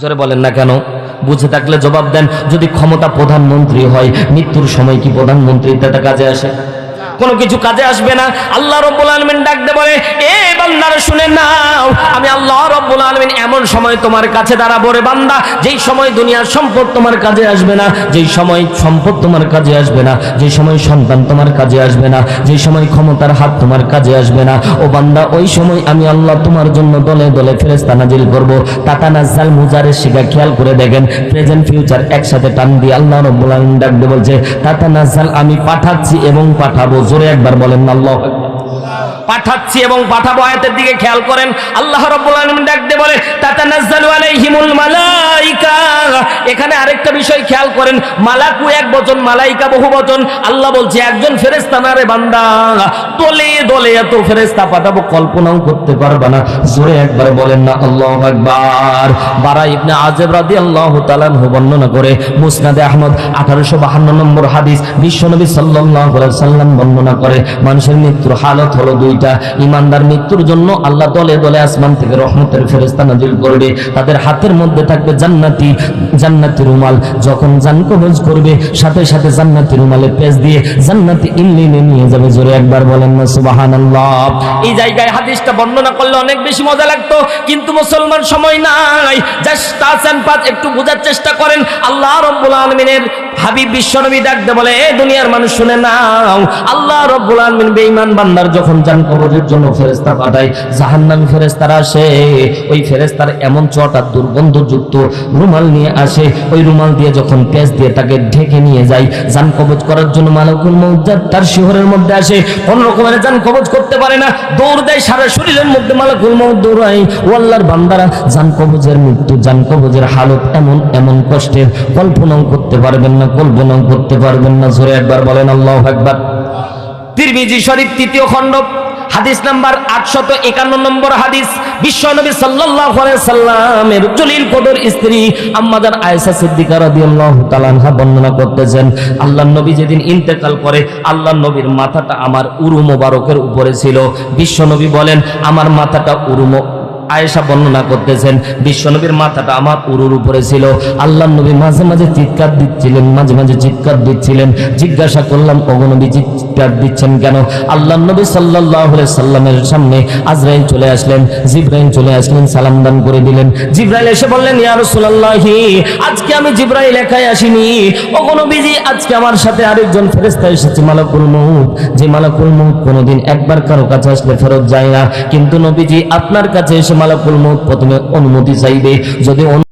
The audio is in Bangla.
জোরে বলেন না কেন? বুঝে থাকলে জবাব দেন, যদি ক্ষমতা প্রধানমন্ত্রী হয়, মৃত্যুর সময় কি প্রধানমন্ত্রীর দাদা কাজে আসে? কোনো কিছু কাজে আসবে না। আল্লাহ রব্বুল আলমিন ডাকতে বলে, এ বান্দারা নাও আমি আল্লাহ রব্বুল আলমিন এমন সময় তোমার কাছে দাঁড়াবো রে বান্দা, যেই সময় দুনিয়ার সম্পদ তোমার কাজে আসবে না, যেই সময় সম্পদ তোমার কাজে আসবে না, যেই সময় সন্তান তোমার কাজে আসবে না, যেই সময় ক্ষমতার হাত তোমার কাজে আসবে না, ও বান্দা, ওই সময় আমি আল্লাহ তোমার জন্য দলে দলে ফেরেস্তা নাজিল করব তাতা নাজাল মুজারের শিখা খেয়াল করে দেখেন, প্রেজেন্ট ফিউচার একসাথে টান দিয়ে আল্লাহ রব্বুল আলমিন ডাকতে বলছে তাতা নাজাল আমি পাঠাচ্ছি এবং পাঠাবো, জোরে একবার বলেন আল্লাহ। পাঠাচ্ছি এবং পাঠাবো আয়াতের দিকে খেয়াল করেন। আল্লাহ রব্বুল আলামিন ডাকতে বলে, তাতানাজ্জালু আলাইহিমুল মালাইকা। এখানে আরেকটা বিষয় খেয়াল করেন, মালাকু এক বচন, মালাইকা বহু বচন। আল্লাহ বলছে, একজন ফেরেশতা না রে বান্দা? দলে দলে এত ফেরেশতা পাঠাবো, কল্পনাও করতে পারবে না। জোরে একবার বলেন না, আল্লাহু আকবার। বারা ইবনে আযিব রাদিয়াল্লাহু তাআলা আনহু বর্ণনা করে, মুসনাদে আহমদ 1852 নম্বর হাদিস বিশ্বনবী আলাইহি সাল্লাম বর্ণনা করে, মানুষের মৃত্যুর হালত হলো দুইটা। ইমানদার মৃত্যুর জন্য আল্লাহ দলে দলে আসমান থেকে রহমতের ফেরেশতা নাজিল করবে। তাদের হাতের মধ্যে থাকবে জান্নাতি জান্নাতি রুমাল। যখন জান কবজ করবে, সাথে সাথে জান্নাতি রুমালে পেজ দিয়ে জান্নাতি ইল্লিনে নিয়ে যাবে। জোরে একবার বলেন না, সুবহানাল্লাহ। এই জায়গায় হাদিসটা বর্ণনা করলে অনেক বেশি মজা লাগতো, কিন্তু মুসলমান সময় নাই। জাস্ট এন্ড পাত একটু বোঝার চেষ্টা করেন। আল্লাহ রাব্বুল আলামিনের হাবিব বিশ্বনবী ডাকতে বলে, এ দুনিয়ার মানুষ, শুনে নাও। আল্লাহ রব্বুল আলামিন বেঈমান বান্দার যখন জান কবরের জন্য ফেরেশতা পাঠায়, জাহান্নামী ফেরেশতারা আসে। ওই ফেরেশতার এমন চটা দুর্গন্ধযুক্ত রুমাল নিয়ে আসে। ওই রুমাল দিয়ে যখন পেঁচ দিয়ে তাকে ঢেকে নিয়ে যায় জান কবজ করার জন্য মালাকুল যা তার শিহরের মধ্যে আসে। কোন রকমের জান কবজ করতে পারে না। দৌড় দেয় সারা শরীরের মধ্যে মালাকুল মউত দৌড়ায়। ও আল্লাহর বান্দারা জান কবজের মৃত্যু জান কবজের হালত এমন এমন কষ্টের। কল্পনাও করতে পারবেন না কল্পনাও করতে পারবেন না। জোরে একবার বলেন আল্লাহ একবার তিরমিজি শরীফ তৃতীয় খণ্ড। হাদিস নাম্বার আটশত একান্ন নম্বর হাদিস, বিশ্বনবী সাল্লামের জলিল কদর স্ত্রী আম্মাদার আয়সা সিদ্দিকার বর্ণনা করতেছেন আল্লাহ নবী যেদিন ইন্তেকাল করে আল্লাহ নবীর মাথাটা আমার উরু মোবারকের উপরে ছিল। বিশ্বনবী বলেন, আমার মাথাটা উরু মো- আয়েশা বর্ণনা করতেছেন, বিশ্বনবীর মাথাটা আমার উরুর উপরে ছিল। আল্লাহ নবী মাঝে মাঝে চিৎকার দিচ্ছিলেন, মাঝে মাঝে চিৎকার দিচ্ছিলেন। জিজ্ঞাসা করলাম অগনবী চিৎকার দিচ্ছেন কেন? আল্লাহ নবী সাল্লাহ সাল্লামের সামনে আজরাইল চলে আসলেন, জিব্রাইল চলে আসলেন, সালাম দান করে দিলেন। জিব্রাইল এসে বললেন, ইয়া রাসূলুল্লাহি, আজকে আমি জিব্রাইল একাই আসিনি। অগনবীজি আজকে আমার সাথে আরেকজন ফেরেশতা এসেছে, মালাকুল মউত। যে মালাকুল মউত কোনোদিন একবার কারও কাছে আসলে ফেরত যায় না। কিন্তু নবীজি, আপনার কাছে এসে মালাকুল মত প্রথমে অনুমতি চাইবে। যদি